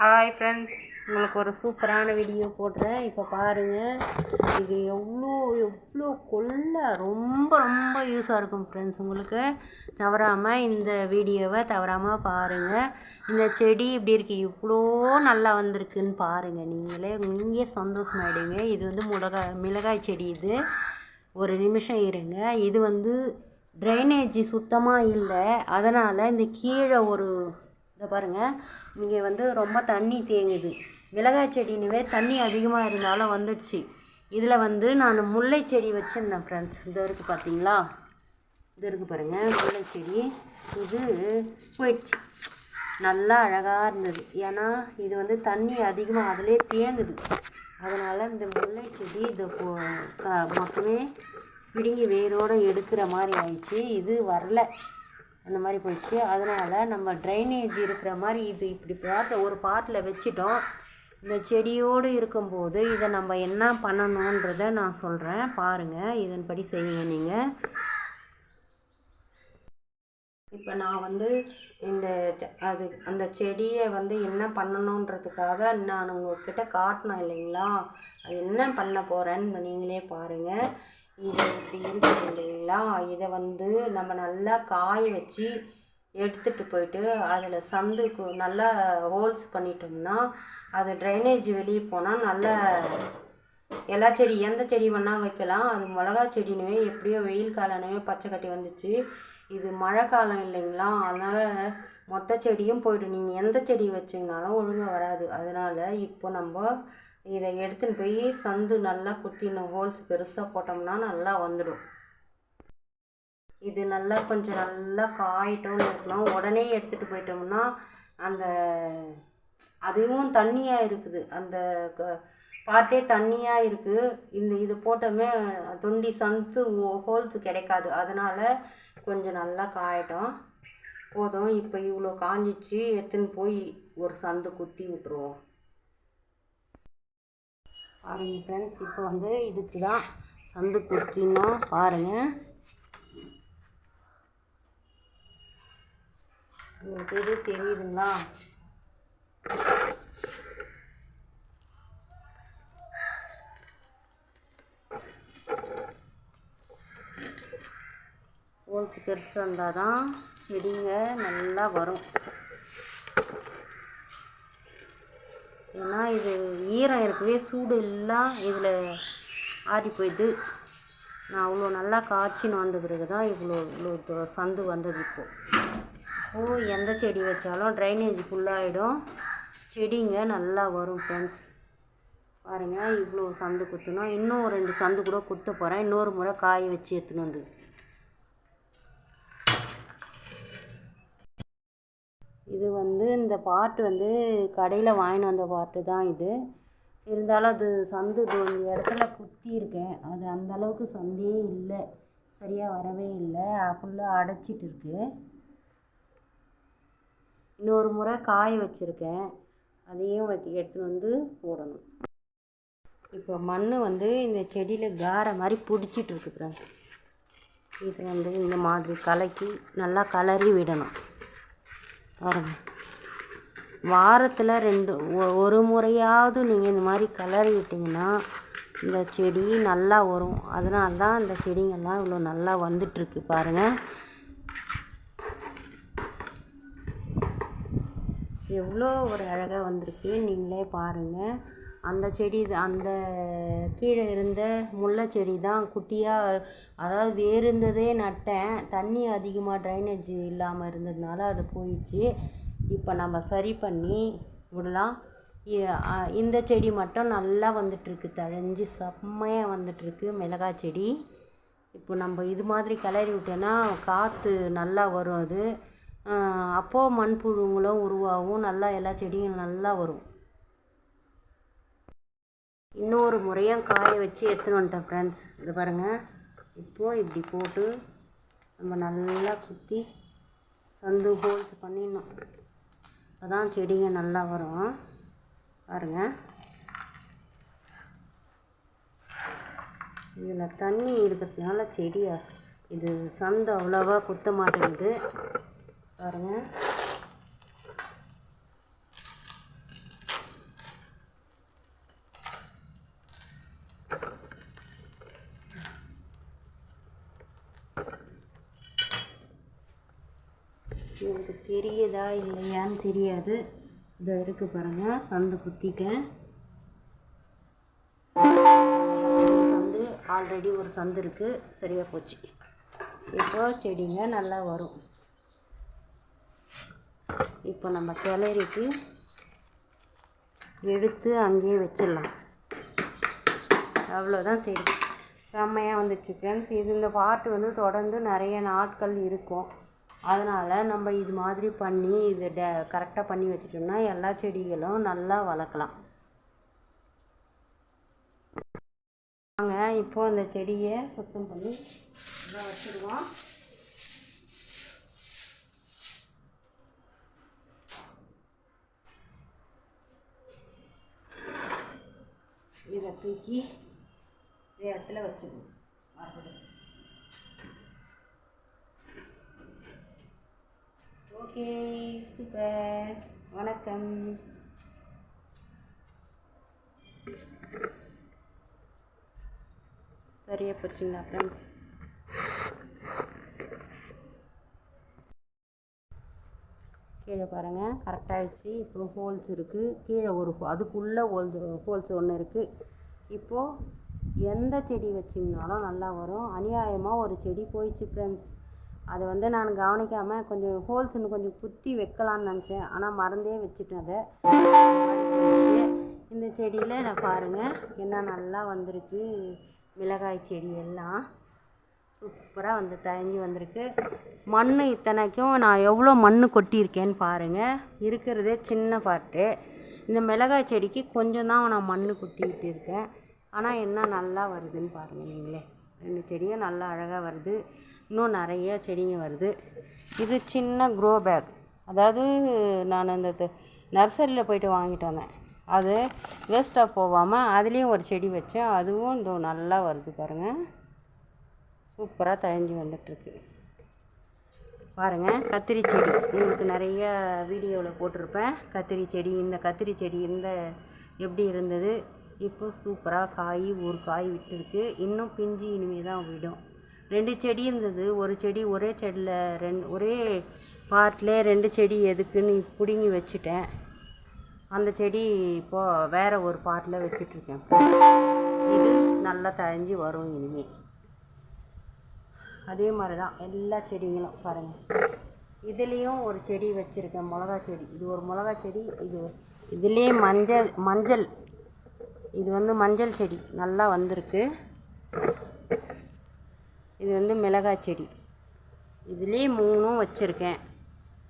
Hi friends உங்களுக்கு ஒரு சூப்பரான வீடியோ போடுறேன். இப்போ பாருங்கள் இது எவ்வளோ எவ்வளோ கொள்ள. ரொம்ப ரொம்ப யூஸாக இருக்கும் ஃப்ரெண்ட்ஸ் உங்களுக்கு தவறாமல் இந்த வீடியோவை தவறாமல் பாருங்கள் இந்த செடி இப்படி இருக்கு. இவ்வளோ நல்லா வந்திருக்குன்னு பாருங்கள் நீங்களே நீங்களே சந்தோஷமாயிடுங்க. இது வந்து மிளகாய் மிளகாய் செடி இது. ஒரு நிமிஷம் இருங்க. இது வந்து ட்ரைனேஜ் சுத்தமாக இல்லை. அதனால் இந்த கீழே ஒரு இதை பாருங்கள் இங்கே வந்து ரொம்ப தண்ணி தேங்குது. மிளகாய் செடினுவே தண்ணி அதிகமாக இருந்தாலும் வந்துடுச்சு. இதில் வந்து நான் முல்லை செடி வச்சுருந்தேன் ஃப்ரெண்ட்ஸ் இது இருக்குது பார்த்தீங்களா இது இருக்குது பாருங்கள் முல்லை செடி. இது போயிடுச்சு. நல்லா அழகாக இருந்தது. ஏன்னா இது வந்து தண்ணி அதிகமாக அதிலே தேங்குது. அதனால் இந்த முல்லை செடி இதை போ க- மொத்தமே பிடுங்கி வேரோடு எடுக்கிற மாதிரி ஆயிடுச்சு. இது வரல. அந்த மாதிரி போயிடுச்சு. அதனால் நம்ம ட்ரைனேஜ் இருக்கிற மாதிரி இது இப்படி பார்த்து ஒரு பாட்டில் வச்சிட்டோம். இந்த செடியோடு இருக்கும்போது இதை நம்ம என்ன பண்ணணுன்றதை நான் சொல்கிறேன் பாருங்கள் இதன்படி செய்யுங்க நீங்கள் இப்போ நான் வந்து இந்த அது அந்த செடியை வந்து என்ன பண்ணணுன்றதுக்காக நான் உங்ககிட்ட காட்டினேன் இல்லைங்களா? அது என்ன பண்ண போகிறேன்னு நீங்களே பாருங்கள் இது இப்படி இருக்குது இல்லைங்களா இதை வந்து நம்ம நல்லா காய வச்சு எடுத்துகிட்டு போயிட்டு அதில் சந்து கு- நல்லா ஹோல்ஸ் பண்ணிட்டோம்னா அது ட்ரைனேஜ் வெளியே போனால் நல்லா எல்லா செடி எந்த செடி வேணால் வைக்கலாம். அது மிளகா செடினுவே எப்படியோ வெயில் காலனவே பச்சை கட்டி வந்துச்சு. இது மழை காலம் இல்லைங்களா? அதனால் மொத்த செடியும் போய்டும். நீங்கள் எந்த செடி வச்சிங்கனாலும் ஒழுங்காக வராது. அதனால் இப்போ நம்ம இதை எடுத்துன்னு போய் சந்து நல்லா குத்தின ஹோல்ஸ் பெருசாக போட்டோம்னா நல்லா வந்துடும். இது நல்லா கொஞ்சம் நல்லா காயட்டும்னு இருக்கணும் உடனே எடுத்துகிட்டு போயிட்டோம்னா அந்த அதுவும் தண்ணியாக இருக்குது. அந்த பாட்டே தண்ணியாக இருக்குது இந்த இது போட்டோமே தொண்டி சந்து ஹோல்ஸ் கிடைக்காது. அதனால் கொஞ்சம் நல்லா காயட்டும். போதும். இப்போ இவ்வளோ காஞ்சிச்சு. எடுத்துன்னு போய் ஒரு சந்து குத்தி விட்ருவோம் பாருங்கள் ஃப்ரெண்ட்ஸ் இப்போ வந்து இதுக்கு தான் சந்து குத்தினோம் பாருங்கள் உங்களுக்கு இது தெரியுதுங்களா? ஓல்ஸ் பெருசாக இருந்தால் தான் செடிங்க நல்லா வரும். ஏன்னா இது ஈரம் இருக்கவே சூடு எல்லாம் இதில் ஆறி போயிடுது நான் அவ்வளோ நல்லா காய்ச்சின்னு வந்த பிறகு தான் இவ்வளோ இவ்வளோ சந்து வந்தது இப்போது இப்போது எந்த செடி வச்சாலும் ட்ரைனேஜ் ஃபுல்லாகிடும் செடிங்க நல்லா வரும் ஃப்ரெண்ட்ஸ் பாருங்கள் இவ்வளோ சந்து குத்துனோம். இன்னும் ஒரு ரெண்டு சந்து கூட குத்த போகிறேன் இன்னொரு முறை காய வச்சு எடுத்துன்னு வந்து. இது வந்து இந்த பாட்டு வந்து கடையில் வாங்கின்னு வந்த பாட்டு தான் இது. இருந்தாலும் அது சந்து ஒரு இடத்துல குத்தியிருக்கேன். அது அந்த அளவுக்கு சந்தே இல்லை. சரியாக வரவே இல்லை. ஃபுல்லாக அடைச்சிட்டு இருக்கு. இன்னொரு முறை காய வச்சுருக்கேன். அதையும் வைக்க எடுத்துன்னு வந்து போடணும். இப்போ மண் வந்து இந்த செடியில் கார மாதிரி பிடிச்சிட்டு இருக்கு இது வந்து இந்த மாதிரி கலக்கி நல்லா கலரி விடணும். பாருங்க. வாரத்தில் ரெண்டு ஒ- ஒரு முறையாவது நீங்கள் இந்த மாதிரி கலரி விட்டிங்கன்னா இந்த செடி நல்லா வரும். அதனால தான் இந்த செடிங்கள்லாம் இவ்வளோ நல்லா வந்துட்டுருக்கு பாருங்கள் எவ்வளோ ஒரு அழகாக வந்திருக்கு நீங்களே பாருங்கள் அந்த செடி அந்த கீழே இருந்த முல்லை செடி தான் குட்டியாக அதாவது வேர் இருந்ததே நட்டேன். தண்ணி அதிகமாக ட்ரைனேஜ் இல்லாமல் இருந்ததுனால அது போயிடுச்சு. இப்போ நம்ம சரி பண்ணி விடலாம். இ- இந்த செடி மட்டும் நல்லா வந்துட்டுருக்கு. தழைஞ்சி செம்மையாக வந்துட்டுருக்கு மிளகாய் செடி. இப்போ நம்ம இது மாதிரி கிளறி விட்டோன்னா காற்று நல்லா வரும் அது. அப்போது மண்புழுங்களும் உருவாகும். நல்லா எல்லா செடியும் நல்லா வரும். இன்னொரு முறையும் காய வச்சு எடுத்துன்னு வந்துட்டேன் ஃப்ரெண்ட்ஸ் இது பாருங்கள் இப்போது இப்படி போட்டு நம்ம நல்லா குத்தி சந்து ஹோல்ஸ் பண்ணிடணும். அப்பதான் செடிங்க நல்லா வரும். பாருங்கள் இதில் தண்ணி இருக்கிறதுனால செடியா இது சந்து அவ்வளோவா குத்த மாட்டேங்குது. பாருங்கள் உங்களுக்கு தெரியுதா இல்லையான்னு தெரியாது. இதை இருக்கு பாருங்கள் சந்து குத்திக்க. சந்து ஆல்ரெடி ஒரு சந்து இருக்குது சரியாக போச்சு. இப்போ செடிங்க நல்லா வரும். இப்போ நம்ம கிளறிக்கு எடுத்து அங்கேயே வச்சிடலாம். அவ்வளோதான் சரி செம்மையாக வந்துச்சு ஃப்ரெண்ட்ஸ் இது இந்த பாட்டு வந்து தொடர்ந்து நிறைய நாட்கள் இருக்கும். அதனால் நம்ம இது மாதிரி பண்ணி இது ட கரெக்டாக பண்ணி வச்சிட்டோம்னா எல்லா செடிகளும் நல்லா வளர்க்கலாம். வாங்க இப்போ அந்த செடியை சுத்தம் பண்ணி நல்லா வச்சுருவோம் இதை தூக்கி இடத்துல வச்சுக்கணும் மறுபடியும் ஓகே சூப்பர். வணக்கம். சரியா போச்சுங்களா ஃப்ரெண்ட்ஸ் கீழே பாருங்கள் கரெக்டாகிடுச்சு இப்போ ஹோல்ஸ் இருக்குது கீழே ஒரு அதுக்குள்ளே ஹோல்ஸ் ஹோல்ஸ் ஒன்று இருக்குது இப்போது எந்த செடி வச்சிங்கனாலும் நல்லா வரும். அநியாயமாக ஒரு செடி போயிடுச்சு ஃப்ரெண்ட்ஸ் அது வந்து நான் கவனிக்காமல் கொஞ்சம் ஹோல்ஸ் இன்னும் கொஞ்சம் குத்தி வைக்கலான்னு நினச்சேன். ஆனால் மறந்தே வச்சுட்டேன் அதை. இந்த செடியில் நான் பாருங்கள் என்ன நல்லா வந்திருக்கு. மிளகாய் செடி எல்லாம் சூப்பராக வந்து தயங்கி வந்திருக்கு. மண் இத்தனைக்கும் நான் எவ்வளோ மண் கொட்டியிருக்கேன்னு பாருங்கள் இருக்கிறதே சின்ன பார்ட்டு இந்த மிளகாய் செடிக்கு கொஞ்சம் தான் நான் மண் கொட்டிக்கிட்டு இருக்கேன். ஆனால் என்ன நல்லா வருதுன்னு பாருங்கள் நீங்களே. ரெண்டு செடியும் நல்லா அழகாக வருது. இன்னும் நிறைய செடிங்க வருது. இது சின்ன க்ரோ பேக் அதாவது நான் இந்த நர்சரியில் போயிட்டு வாங்கிட்டு வந்தேன். அது வேஸ்ட்டாக போகாமல் அதுலேயும் ஒரு செடி வச்சேன். அதுவும் இந்த நல்லா வருது பாருங்கள் சூப்பராக தழைஞ்சி வந்துட்டுருக்கு. பாருங்கள் கத்திரி செடி. உங்களுக்கு நிறைய வீடியோவில் போட்டிருப்பேன். கத்திரி செடி இந்த கத்திரி செடி இந்த எப்படி இருந்தது? இப்போ சூப்பராக காய் ஒரு காய் விட்டுருக்கு. இன்னும் பிஞ்சு இனிமேல் தான் விடும். ரெண்டு செடி இருந்தது. ஒரு செடி ஒரே செடியில் ரெண் ஒரே பாட்டில் ரெண்டு செடி எதுக்குன்னு பிடுங்கி வச்சுட்டேன். அந்த செடி இப்போது வேறு ஒரு பாட்டில் வச்சிட்ருக்கேன். இது நல்லா தழைஞ்சி வரும் இனிமேல் அதே மாதிரி தான் எல்லா செடிங்களும் பாருங்கள் இதுலேயும் ஒரு செடி வச்சுருக்கேன். மிளகா செடி. இது ஒரு மிளகா செடி. இது இதுலேயே மஞ்சள் மஞ்சள். இது வந்து மஞ்சள் செடி நல்லா வந்திருக்கு. இது வந்து மிளகாய் செடி. இதுலேயே மூணும் வச்சுருக்கேன்.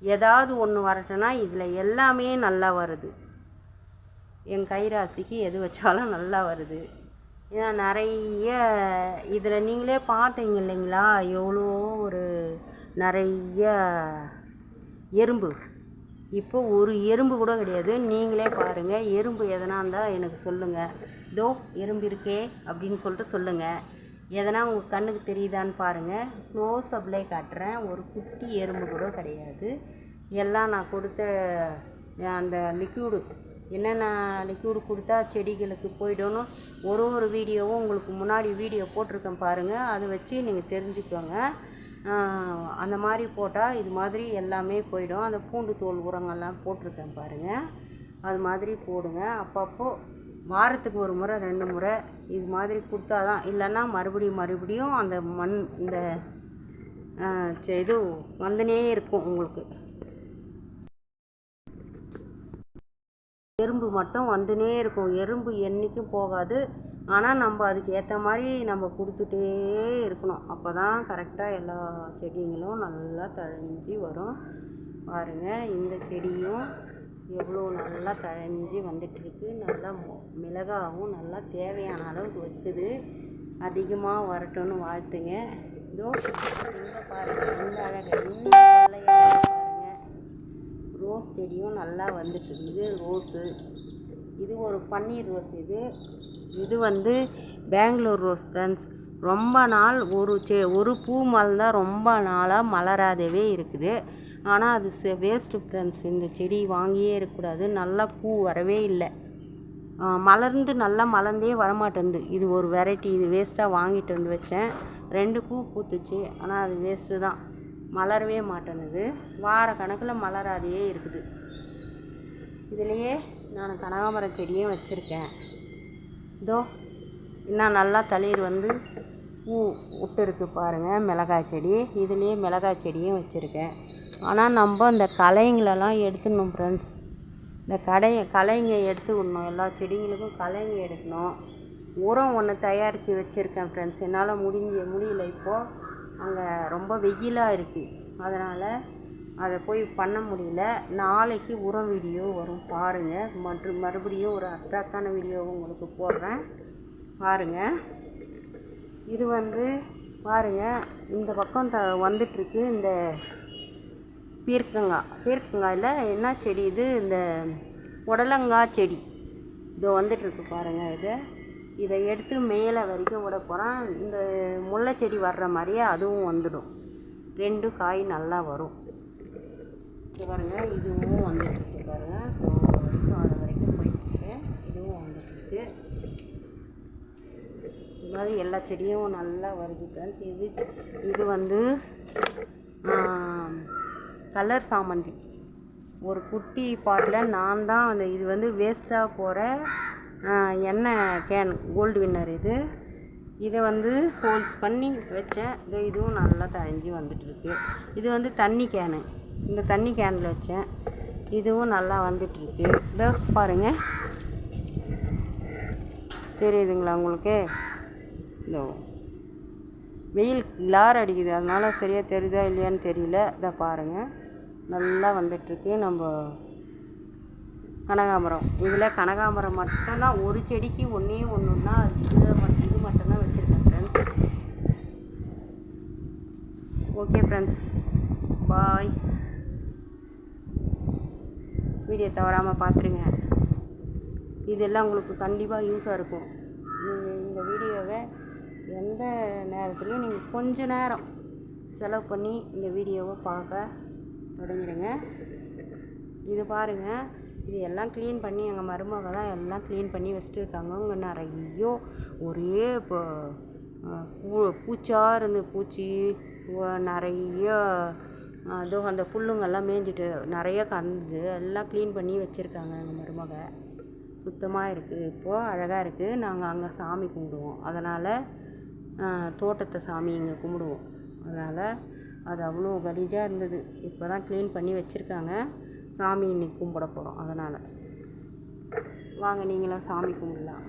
ஏதாவது ஒன்று வரட்டுன்னா இதில் எல்லாமே நல்லா வருது. என் கைராசிக்கு எது வச்சாலும் நல்லா வருது. ஏன்னா நிறைய இதில் நீங்களே பார்த்தீங்க இல்லைங்களா? எவ்வளோ ஒரு நிறைய எறும்பு. இப்போ ஒரு எறும்பு கூட கிடையாது. நீங்களே பாருங்கள் எறும்பு எதனா இருந்தால் எனக்கு சொல்லுங்கள் தோ எறும்பு இருக்கே அப்படின்னு சொல்லிட்டு சொல்லுங்கள் எதனா உங்கள் கண்ணுக்கு தெரியுதான்னு பாருங்கள் க்ளோஸ் அப்லே காட்டுறேன். ஒரு குட்டி எறும்பு கூட கிடையாது. எல்லாம் நான் கொடுத்த அந்த லிக்யூடு என்னென்ன லிக்யூடு கொடுத்தா செடிகளுக்கு போய்டும்னு ஒரு ஒரு வீடியோவும் உங்களுக்கு முன்னாடி வீடியோ போட்டிருக்கேன் பாருங்கள் அதை வச்சு நீங்கள் தெரிஞ்சுக்கோங்க. அந்த மாதிரி போட்டால் இது மாதிரி எல்லாமே போயிடும். அந்த பூண்டு தோல் உரங்கள்லாம் போட்டிருக்கேன் பாருங்கள் அது மாதிரி போடுங்க. அப்பப்போ வாரத்துக்கு ஒரு முறை ரெண்டு முறை இது மாதிரி கொடுத்தா தான் இல்லைன்னா மறுபடியும் மறுபடியும் அந்த மண் இந்த இது வந்துனே இருக்கும் உங்களுக்கு. எறும்பு மட்டும் வந்துனே இருக்கும். எறும்பு என்றைக்கும் போகாது. ஆனால் நம்ம அதுக்கு ஏற்ற மாதிரி நம்ம கொடுத்துட்டே இருக்கணும். அப்போ தான் கரெக்டாக எல்லா செடிங்களும் நல்லா தழைஞ்சி வரும். பாருங்கள் இந்த செடியும் எவ்வளோ நல்லா தழைஞ்சி வந்துட்டுருக்கு. நல்லா மிளகாவும் நல்லா தேவையான அளவுக்கு வைக்குது. அதிகமாக வரட்டும்னு வாழ்த்துங்க. இதோ பாருங்கள் இந்த அழகாக பாருங்கள் ரோஸ் செடியும் நல்லா வந்துட்டு இருக்குது ரோஸு. இது ஒரு பன்னீர் ரோஸ் இது. இது வந்து பெங்களூர் ரோஸ் ஃப்ரெண்ட்ஸ். ரொம்ப நாள் ஒரு செ ஒரு பூ மலர்ந்தால் ரொம்ப நாளாக மலராதவே இருக்குது. ஆனால் அது செ வேஸ்ட்டு ஃப்ரெண்ட்ஸ். இந்த செடி வாங்கியே இருக்கக்கூடாது. நல்லா பூ வரவே இல்லை. மலர்ந்து நல்லா மலர்ந்தே வரமாட்டேங்குது இது ஒரு வெரைட்டி. இது வேஸ்ட்டாக வாங்கிட்டு வந்து வச்சேன். ரெண்டு பூ பூத்துச்சு. ஆனால் அது வேஸ்ட்டு தான். மலரவே மாட்டேனுது. வார கணக்கில் மலராதையே இருக்குது. இதுலேயே நான் கனகாமரம் செடியும் வச்சுருக்கேன். இதோ இன்னும் நல்லா தளிர் வந்து பூ விட்டுருக்கு பாருங்கள் மிளகாய் செடி. இதுலேயே மிளகாய் செடியும் வச்சுருக்கேன். ஆனால் நம்ம இந்த களைங்களெல்லாம் எடுத்துடணும் ஃப்ரெண்ட்ஸ் இந்த கடையை களைங்க எடுத்து விடணும். எல்லா செடிங்களுக்கும் களைங்க எடுக்கணும். உரம் ஒன்று தயாரித்து வச்சுருக்கேன் ஃப்ரெண்ட்ஸ் என்னால் முடிஞ்ச முடியல இப்போது அங்கே ரொம்ப வெயிலாக இருக்குது அதனால் அதை போய் பண்ண முடியல. நாளைக்கு உரம் வீடியோ வரும். பாருங்கள் மற்றும் மறுபடியும் ஒரு அட்ராக்டான வீடியோ உங்களுக்கு போடுறேன். பாருங்கள் இது வந்து பாருங்கள் இந்த பக்கம் த வந்துட்டுருக்கு. இந்த பீர்க்கங்காய் பீர்க்கங்காயில் என்ன செடி? இது இந்த உடலங்காய் செடி. இதோ வந்துட்டுருக்கு பாருங்கள் இது. இதை எடுத்து மேலே வரைக்கும் விட போகிறேன் இந்த முல்லை செடி வர்ற மாதிரியே அதுவும் வந்துடும். ரெண்டு காய் நல்லா வரும். இது பாருங்கள் இதுவும் வந்துட்டுருக்கு பாருங்கள் வரைக்கும் அது வரைக்கும் போயிட்டுருக்கு இதுவும் வந்துட்டுருக்கு இது மாதிரி எல்லா செடியும் நல்லா வருது ஃப்ரெண்ட்ஸ் இது இது வந்து கலர் சாமந்தி. ஒரு குட்டி பாட்டில் நான் தான் அந்த இது வந்து வேஸ்ட்டாக போகிற எண்ணெய் கேன் கோல்டு வின்னர் இது. இதை வந்து ஹோல்ஸ் பண்ணி வச்சேன். இது இதுவும் நல்லா தழிஞ்சு வந்துட்டுருக்கு இது வந்து தண்ணி கேனு இந்த தண்ணி கேனில் வச்சேன். இதுவும் நல்லா வந்துட்டுருக்கு. இதோ பாருங்கள் தெரியுதுங்களா உங்களுக்கு? இதோ. வெயில் லார் அடிக்குது. அதனால் சரியாக தெரியுதா இல்லையான்னு தெரியல. இதை பாருங்கள் நல்லா வந்துட்டுருக்கு. நம்ம கனகாமரம் இதில் கனகாமரம் மட்டும்தான். ஒரு செடிக்கு ஒன்றே ஒன்றுன்னா இதில் மட்டும் இது மட்டும்தான் வச்சுருக்கேன் friends okay friends bye video தவறாமல் பார்த்துருங்க இதெல்லாம் உங்களுக்கு கண்டிப்பாக யூஸாக இருக்கும். நீங்கள் இந்த வீடியோவை எந்த நேரத்துலையும் நீங்கள் கொஞ்ச நேரம் செலவு பண்ணி இந்த வீடியோவை பார்க்க தொடங்கிடுங்க. இது பாருங்கள் இது எல்லாம் க்ளீன் பண்ணி எங்கள் மருமக தான் எல்லாம் க்ளீன் பண்ணி வச்சுட்டு இருக்காங்க அங்கே நிறைய ஒரே இப்போ பூ பூச்சாக இருந்து பூச்சி நிறைய அதுவும் அந்த புல்லுங்கெல்லாம் மேய்ஞ்சிட்டு நிறைய கறந்துது. எல்லாம் க்ளீன் பண்ணி வச்சுருக்காங்க எங்கள் மருமக. சுத்தமாக இருக்குது இப்போது அழகாக இருக்குது நாங்கள் அங்கே சாமி கும்பிடுவோம். அதனால் தோட்டத்தை சாமி இங்கே கும்பிடுவோம். அதனால் அது அவ்வளோ கலீஜாக இருந்தது. இப்போ தான் க்ளீன் பண்ணி வச்சுருக்காங்க. சாமி இன்னைக்கு கும்பிட போகிறோம் அதனால். வாங்க நீங்களும் சாமி கும்பிடலாம்.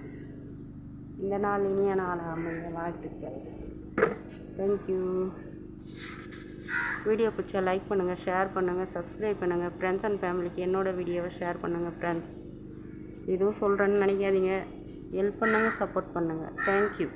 இந்த நாள் இனிய நாள் அமைய வாழ்த்துக்கள். தேங்க்யூ வீடியோ பிடிச்சா லைக் பண்ணுங்கள் ஷேர் பண்ணுங்கள் சப்ஸ்கிரைப் பண்ணுங்கள் ஃப்ரெண்ட்ஸ் அண்ட் ஃபேமிலிக்கு என்னோடய வீடியோவை ஷேர் பண்ணுங்கள் ஃப்ரெண்ட்ஸ் எதுவும் சொல்கிறேன்னு நினைக்காதீங்க. ஹெல்ப் பண்ணுங்கள் சப்போர்ட் பண்ணுங்கள் தேங்க்யூ